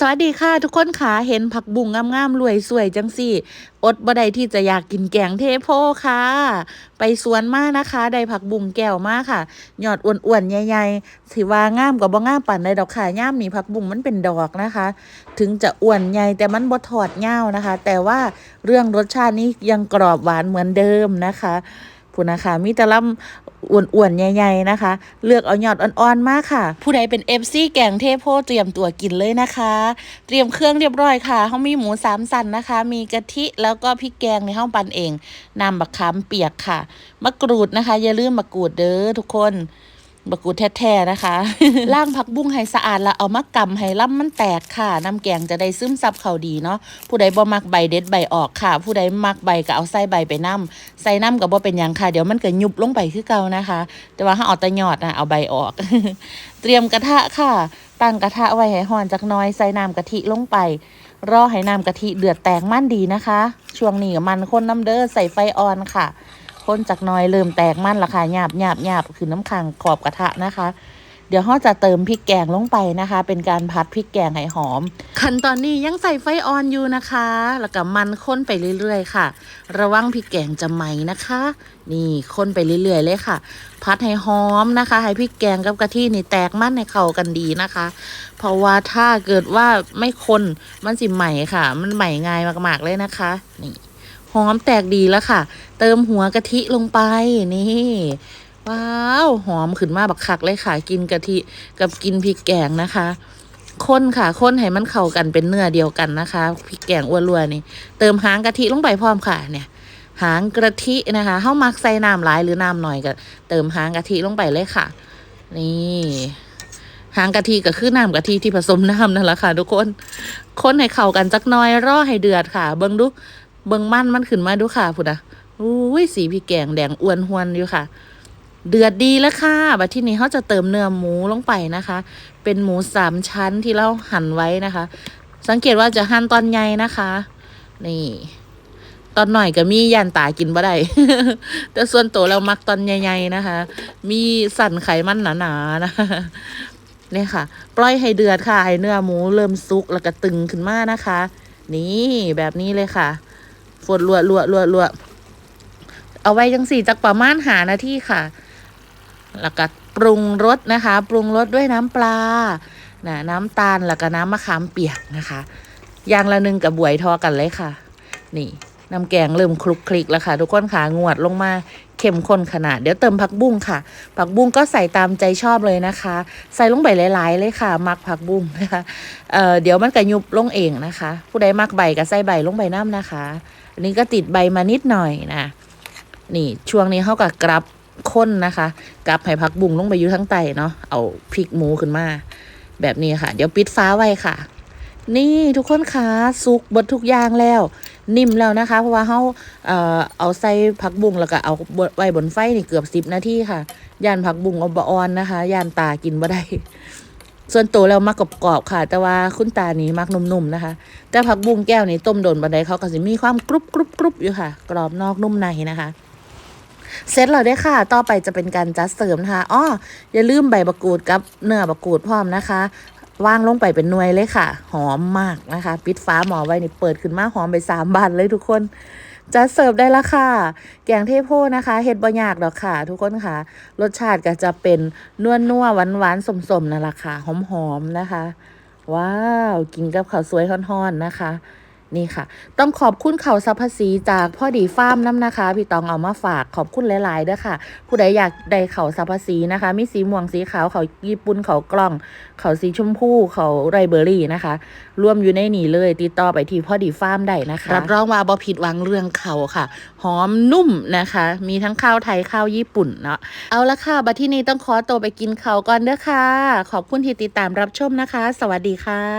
สวัสดีค่ะทุกคนค่ะเห็นผักบุ้งงามๆรวยสวยจังสี่ อดบ่ได้ที่จะอยากกินแกงเทโพค่ะ ไปสวนมานะคะ ได้ผักบุ้งแก้วมาค่ะ หยอดอ้วนๆใหญ่ๆสิว่างามกับบ่งามปั่นใดดอกค่ะย่ามนี่ผักบุ้งมันเป็นดอกนะคะ ถึงจะอ้วนใหญ่แต่มันบ่ถอดเง่านะคะ แต่ว่าเรื่องรสชาตินี้ยังกรอบหวานเหมือนเดิมนะคะ ผู้นะคะมีแต่ลำอ้วนๆใหญ่ๆนะคะ เลือกเอายอดอ่อนๆมากค่ะ ผู้ใดเป็นเอฟซีแกงเทโพเตรียมตัวกินเลยนะคะ เตรียมเครื่องเรียบร้อยค่ะเขามีหมูสามสันนะคะ มีกะทิแล้วก็พริกแกงในห้องปั่นเองน้ำบักขามเปียกค่ะมะกรูดนะคะ อย่าลืมมะกรูดเด้อทุกคน มะกรูแท้ๆนะคะล่างผักบุ้งให้สะอาดแล้วเอามากำให้ล่ำมันแตกค่ะ น้ำแกงจะได้ซึมซับเข้าดีเนาะผู้ใดบ่มักใบเด็ดใบออกค่ะ ผู้ใดมักใบก็เอาใส่ใบไปน้ำใส่น้ำก็บ่เป็นยังค่ะเดี๋ยวมันก็ยุบลงไปคือเก่านะคะ แต่ว่าถ้าเอาแต่ยอดนะเอาใบออก เตรียมกระทะค่ะ ตั้งกระทะไว้ให้ร้อนจักน้อยใส่น้ำกะทิลงไปรอให้น้ำกะทิเดือดแตกมันดีนะคะ ช่วงนี้ก็มันคนน้ำเด้อใส่ไฟอ่อนค่ะ คนจากน้อยเริ่มแตกมันละค่ะหยาบหยาบหยาบคือน้ำขังขอบกระทะนะคะ เดี๋ยวเราจะเติมพริกแกงลงไปนะคะ เป็นการพัดพริกแกงให้หอม ขั้นตอนนี้ยังใส่ไฟอ่อนอยู่นะคะ แล้วก็มันข้นไปเรื่อยๆ ค่ะ ระวังพริกแกงจะไหมนะคะ นี่ข้นไปเรื่อยๆ เลยค่ะ พัดให้หอมนะคะ ให้พริกแกงกับกะทินี่แตกมันให้เข้ากันดีนะคะ เพราะว่าถ้าเกิดว่าไม่คนมันสิใหมค่ะ มันใหมง่ายมากๆเลยนะคะ นี่ อมแตกดีแล้วค่ะ เติมหัวกะทิลงไปนี่ว้าวหอมขึ้นมาบักคักเลยค่ะ กินกะทิกับกินพริกแกงนะคะข้นค่ะข้นให้มันเข้ากันเป็นเนื้อเดียวกันนะคะพริกแกงอ้วนรัวนี่ เติมหางกะทิลงไปพร้อมค่ะเนี่ยหางกะทินะคะเฮามักใส่น้ำหลายหรือน้ำหน่อยก็ เติมหางกะทิลงไปเลยค่ะ นี่หางกะทิก็คือน้ำกะทิที่ผสมน้ำนั่นแหละค่ะ ทุกคน คนให้เข้ากันจักน้อยรอให้เดือดค่ะ เบิ่งดู เบิ่งมันมันขึ้นมาดูค่ะพุดอะอุ้ยสีพริกแกงแดงอ้วนหวนอยู่ค่ะ เดือดดีแล้วค่ะบัดที่นี้เขาจะเติมเนื้อหมูลงไปนะคะ เป็นหมูสามชั้นที่เราหั่นไว้นะคะ สังเกตว่าจะหั่นตอนใหญ่นะคะ นี่ตอนหน่อยก็มียันตากินบ่ได้ แต่ส่วนตัวเรามักตอนใหญ่ๆนะคะ มีสั่นไขมันหนาๆนะคะเนี่ยค่ะ ปล่อยให้เดือดค่ะ ให้เนื้อหมูเริ่มสุกแล้วก็ตึงขึ้นมานะคะ นี่แบบนี้เลยค่ะ ฝนลวดลวดลวดลวดเอาไว้จังสี่จักประมาณหานาทีค่ะ แล้วก็ปรุงรสนะคะ ปรุงรสด้วยน้ำปลานะน้ำตาลแล้วก็น้ำมะขามเปียกนะคะอย่างละหนึ่งกับบวยทอกันเลยค่ะ นี่น้ำแกงเริ่มคลุกคลิกแล้วค่ะ ทุกคนค่ะงวดลงมาเข้มข้นขนาด เดี๋ยวเติมผักบุ้งค่ะ ผักบุ้งก็ใส่ตามใจชอบเลยนะคะ ใส่ลงไปหลาย ๆ เลยค่ะ มักผักบุ้งนะคะเเดี๋ยวมันก็ยุบลงเองนะคะ ผู้ใดมักใบก็ใส่ใบลงใบน้ำนะคะ อันนี้ก็ติดใบมานิดหน่อยนะ นี่ช่วงนี้เขากับกรับข้นนะคะกรับให้ผักบุ้งลงไปอยู่ทั้งไตเนาะ เอาพริกหมูขึ้นมา แบบนี้ค่ะ เดี๋ยวปิดฟ้าไว้ค่ะ นี่ทุกคนคะสุกบดทุกอย่างแล้ว นิ่มแล้วนะคะ เพราะว่าเขาเอ่อเอาใส่ผักบุ้งแล้วก็เอาไว้บนไฟนี่เกือบสิบนาทีค่ะ ย่านผักบุ้งเอาบออนนะคะ ย่านตากินบ่ได้ ส่วนตัวแล้วมักกรอบๆค่ะ แต่ว่าคุณตานี่มักนุ่มๆนะคะ แต่ผักบุ้งแก้วนี่ต้มโดนบันไดเขาก็จะมีความกรุบกรุบกรุบอยู่ค่ะ กรอบนอกนุ่มในนะคะเสร็จแล้วได้ค่ะ ต่อไปจะเป็นการจัดเสริมนะคะอ้ออย่าลืมใบมะกูดกับเนื้อมะกูดพร้อมนะคะวางลงไปเป็นหน่วยเลยค่ะ หอมมากนะคะ ปิดฟ้าหมอไว้นี่เปิดขึ้นมาหอมไปสามบานเลยทุกคน จะเสิร์ฟได้ละค่ะแกงเทโพนะคะเฮ็ดบ่ยากดอกค่ะ ทุกคนค่ะ รสชาติก็จะเป็นนวลนัวหวานหวานสมสมนั่นแหละค่ะหอมๆนะคะ ว้าว กินกับข้าวสวยฮ้อนๆนะคะ นี่ค่ะ ต้องขอบคุณเขาซัพพสีจากพ่อดีฟาร์มน้ำนะคะ พี่ตองเอามาฝากขอบคุณหลายๆเด้อค่ะ ผู้ใดอยากได้เขาซัพพสีนะคะ มีสีม่วงสีขาวเขาญี่ปุ่นเขากล้อง เขาสีชมพูเขาไรเบอรี่นะคะ รวมอยู่ในนี่เลย ติดต่อไปที่พ่อดีฟาร์มได้นะคะ รับรองว่าบ่ผิดหวังเรื่องเขาค่ะ หอมนุ่มนะคะ มีทั้งข้าวไทยข้าวญี่ปุ่นเนาะเอาละค่ะบัดที่นี้ต้องขอตัวไปกินเขาก่อนเด้อค่ะ ขอบคุณที่ติดตามรับชมนะคะ สวัสดีค่ะ